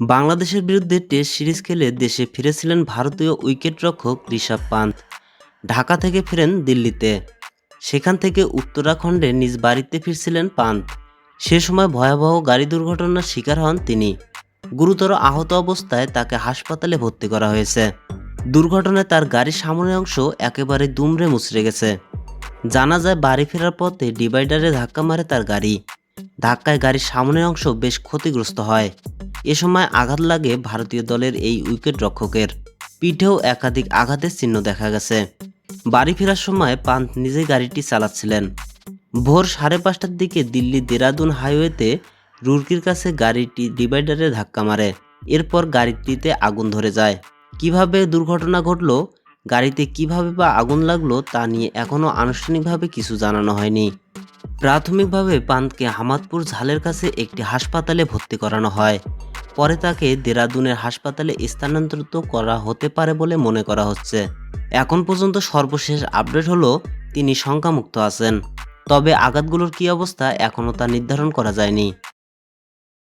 বাংলাদেশের বিরুদ্ধে test series খেলে দেশে ফিরেছিলেন ভারতীয় উইকেটরক্ষক ঋষভ পান্ত। ঢাকা থেকে ফেরেন দিল্লিতে। সেখান থেকে উত্তরাখণ্ডে নিজ বাড়িতে ফিরছিলেন পান্ত। সে সময় ভয়াবহ গাড়ি দুর্ঘটনার শিকার হন তিনি। গুরুতর আহত অবস্থায় তাকে হাসপাতালে ভর্তি করা হয়েছে। দুর্ঘটনায় তার গাড়ির সামনের অংশ একেবারে দুমড়ে মুচড়ে গেছে। জানা যায় বাড়ি ফেরার পথে ডিভাইডারে ধাক্কা মারে তার গাড়ি। ধাক্কায় গাড়ির সামনের অংশ বেশ ক্ষতিগ্রস্ত হয়। এ সময় আঘাত লাগে ভারতীয় দলের এই উইকেট রক্ষকের। পিঠেও একাধিক আঘাতের চিহ্ন দেখা গেছে। বাড়ি ফেরার সময় পান্ত নিজে গাড়িটি চালাচ্ছিলেন। ভোর সাড়ে পাঁচটার দিকে দিল্লি দেরাদুন হাইওয়েতে রুরকির কাছে গাড়িটি ডিভাইডারে ধাক্কা মারে। এরপর গাড়িটিতে আগুন ধরে যায়। কীভাবে দুর্ঘটনা ঘটলো, গাড়িতে কীভাবে বা আগুন লাগল তা নিয়ে এখনও আনুষ্ঠানিকভাবে কিছু জানানো হয়নি। প্রাথমিকভাবে পান্তকে হামাদপুর ঝালের কাছে একটি হাসপাতালে ভর্তি করানো হয়। পরে তাকে দেরাদুনের হাসপাতালে স্থানান্তরিত করা হতে পারে বলে মনে করা হচ্ছে। এখন পর্যন্ত সর্বশেষ আপডেট হলো, তিনি শঙ্কামুক্ত আছেন। তবে আঘাতগুলোর কী অবস্থা এখনও তা নির্ধারণ করা যায়নি।